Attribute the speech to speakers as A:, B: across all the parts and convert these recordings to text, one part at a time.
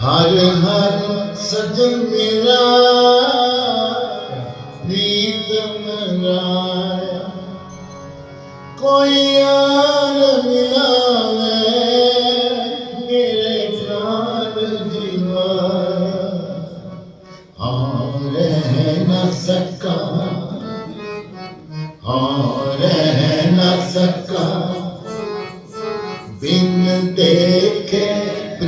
A: ਹਰ ਹਰ ਸਜਣ ਮੇਰਾ ਪ੍ਰੀਤਮ ਰਾਇਆ ਕੋਈ ਆਨ ਮਿਲਾਵੇ ਮੇਰੇ ਪ੍ਰਾਨ ਜੀਵਾਇਆ। ਹਾਂ ਰਹਿ ਨਾ ਸਕਾ ਹਾਂ ਰਹਿ ਨਾ ਸਕਾ। ਬਿਨ ਦੇਖੇ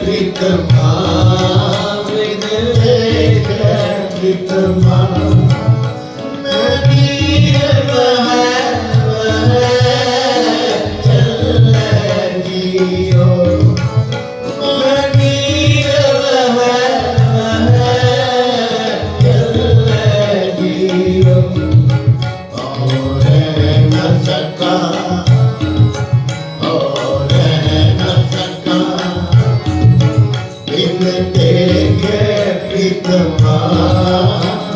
A: ਪ੍ਰੀਤਮਾ ਵਿਦ ਦੇਖੇ ਪ੍ਰੀਤਮਾ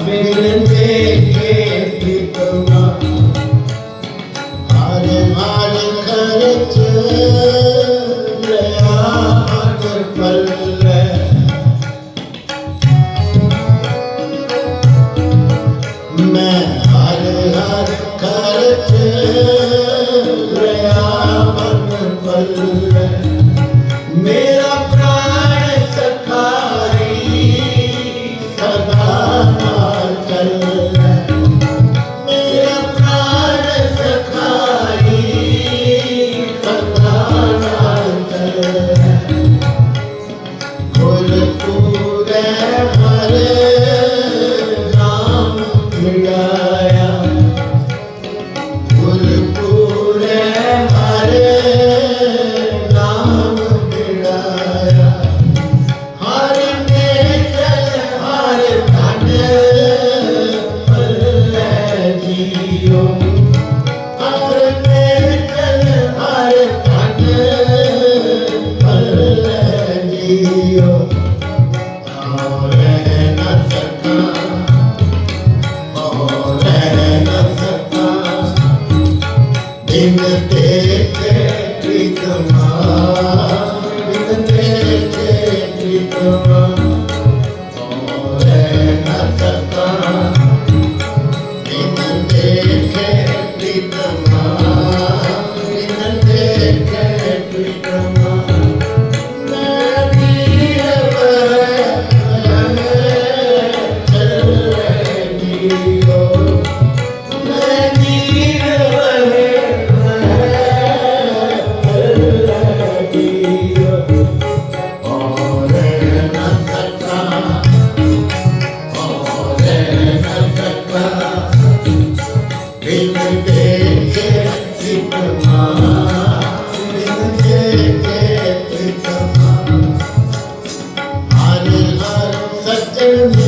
A: मेरे convierte Amen.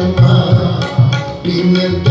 A: Amen.